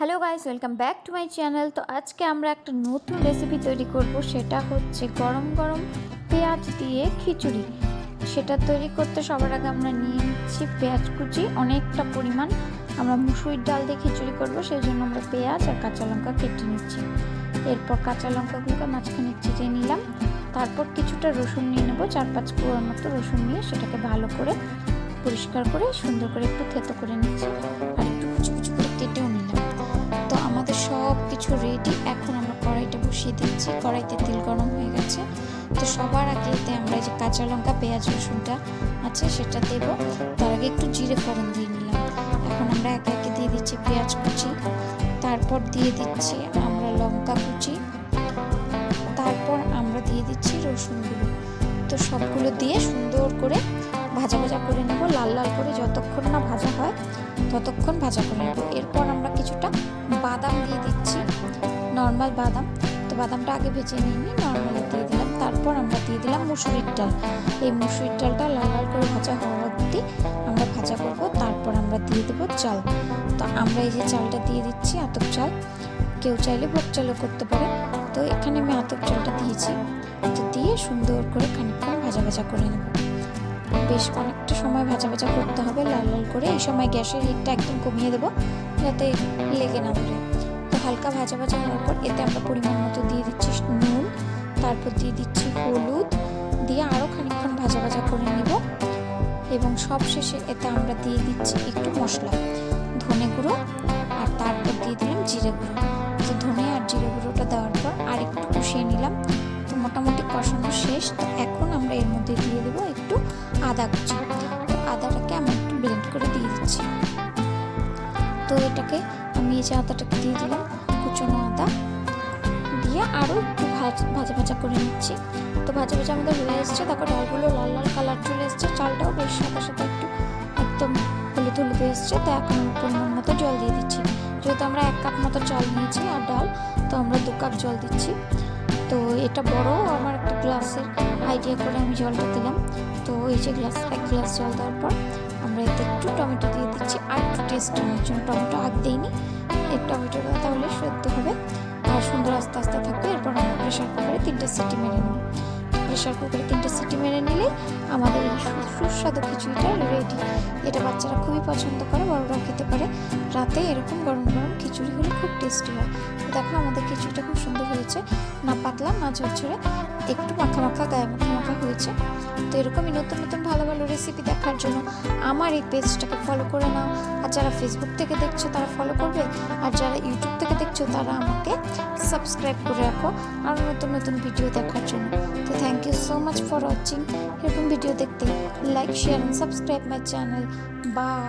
Hello guys welcome back to my channel তো আজকে আমরা একটা নতুন রেসিপি তৈরি করব। সেটা হচ্ছে গরম গরম পেঁয়াজ দিয়ে খিচুড়ি। সেটা তৈরি করতে সবার আগে আমরা নিয়ে নিচ্ছি পেঁয়াজ কুচি। অনেকটা পরিমাণ আমরা মুসুরির ডাল দিয়ে খিচুড়ি করব। সেই জন্য আমরা পেঁয়াজ আর কাঁচা লঙ্কা কেটে নিচ্ছি। এরপর কাঁচা লঙ্কাগুলোকে মাঝখানে চিটে নিলাম। তারপর কিছুটা রসুন নিয়ে নেব। চার পাঁচ কুয়োর মতো রসুন নিয়ে সেটাকে ভালো করে পরিষ্কার করে সুন্দর করে একটু থেতো করে নিচ্ছি। আর একটু কুচি করে কেটেও নিলাম। কিছু রেডি, এখন আমরা কড়াইটা বসিয়ে দিচ্ছি। কড়াইতে তেল গরম হয়ে গেছে। তো সবার আগে এতে আমরা যে কাঁচা লঙ্কা, পেঁয়াজ, রসুনটা আছে, সেটা দেব। তার আগে একটু জিরে ফোড়ন দিয়ে নিলাম। এখন আমরা একে একে দিয়ে দিচ্ছি পেঁয়াজ কুচি। তারপর দিয়ে দিচ্ছি আমরা লঙ্কা কুচি। তারপর আমরা দিয়ে দিচ্ছি রসুনগুলো। তো সবগুলো দিয়ে সুন্দর করে ভাজা ভাজা করে নেব। লাল লাল করে যতক্ষণ না ভাজা হয়, ততক্ষণ ভাজা করে নেব। এরপর আমরা কিছুটা বাদাম দিয়ে নর্মাল বাদাম। তো বাদামটা আগে ভেজে নিয়ে নর্মালি দিয়ে দিলাম। তারপর আমরা দিয়ে দিলাম মুসুরির ডাল। এই মুসুরির ডালটা লাল লাল করে ভাজা হওয়া অবধি আমরা ভাজা করব। তারপর আমরা দিয়ে দেবো চাল। তো আমরা এই যে চালটা দিয়ে দিচ্ছি, আতপ চাল। কেউ চাইলে ভোগ চালও করতে পারে। তো এখানে আমি আতপ চালটা দিয়েছি। তো দিয়ে সুন্দর করে খানিকক্ষণ ভাজা ভাজা করে নেব। বেশ অনেকটা সময় ভাজা ভাজা করতে হবে। লাল লাল করে এই সময় গ্যাসের হিটটা একদম কমিয়ে দেবো, যাতে লেগে না ধরে। হালকা ভাজা ভাজা হওয়ার পর এতে আমরা পরিমাণ মতো দিয়ে দিচ্ছি নুন, তারপর দিয়ে দিচ্ছি হলুদ, দিয়ে আরও খানিকক্ষণ ভাজা ভাজা করে নেব। এবং সব শেষে এতে আমরা দিয়ে দিচ্ছি একটু মশলা, ধনে গুঁড়ো, আর তারপর দিয়ে দিলাম জিরে গুঁড়ো। তো ধনে আর জিরে গুঁড়োটা দেওয়ার পর আর একটু কষিয়ে নিলাম। তো মোটামুটি কষানো শেষ। তো এখন আমরা এর মধ্যে দিয়ে দেবো একটু আদা কুচি। তো আদাটাকে আমি একটু ব্লেন্ড করে দিয়ে দিচ্ছি। তো এটাকে আমি এই যে আদাটাকে দিয়ে দিলাম দিয়ে আরও একটু ভাজা ভাজা করে নিচ্ছি। তো ভাজা ভাজা আমাদের হয়ে এসছে। তারপর ডালগুলো লাল লাল কালার চলে এসছে। চালটাও বেশ সাদা সাদা একটু একদম হলুদ হলুদ এসছে। তো এখন পরিমাণ মতো জল দিয়ে দিচ্ছি। যেহেতু আমরা এক কাপ মতো চাল নিয়েছি আর ডাল, তো আমরা দু কাপ জল দিচ্ছি। তো এটা বড় আমার একটা গ্লাসের আইডিয়া করে আমি জলটা দিলাম। তো এই যে গ্লাস, এক গ্লাস জল দেওয়ার পর আমরা এতে একটু টমেটো দিয়ে দিচ্ছি। আর একটু টেস্ট আনার জন্য। টমেটো আগ দিইনি। এই টমেটোটা তাহলে সেদ্ধ হবে। সুন্দর আস্তে আস্তে থাকবে। এরপর আমরা প্রেশার কুকারে তিনটে সিটি মেরে নেব। প্রেশার কুকারে তিনটে সিটি মেরে নিলে আমাদের এই সুস্বাদু খিচুড়িটা রেডি এটা বাচ্চারা খুবই পছন্দ করে, বড়রাও খেতে পারে। রাতে এরকম গরম গরম খিচুড়ি হলে খুব টেস্টি হয়। দেখো আমাদের খিচুড়িটা খুব সুন্দর হয়েছে। না পাতলা, না ঝরঝরে, একটু মাখা মাখা, গায়ে মাখা মাখা হয়েছে। তো এরকমই নতুন নতুন ভালো ভালো রেসিপি দেখার জন্য আমার এই পেজটাকে ফলো করে নাও। আর যারা ফেসবুক থেকে দেখছ তারা ফলো করবে। আর যারা ইউটিউব দেখছ, তারা আমাকে সাবস্ক্রাইব করে রাখো আরও নতুন নতুন ভিডিও দেখার জন্য। তো thank you so much for watching এরকম ভিডিও দেখতে like share and subscribe my channel bye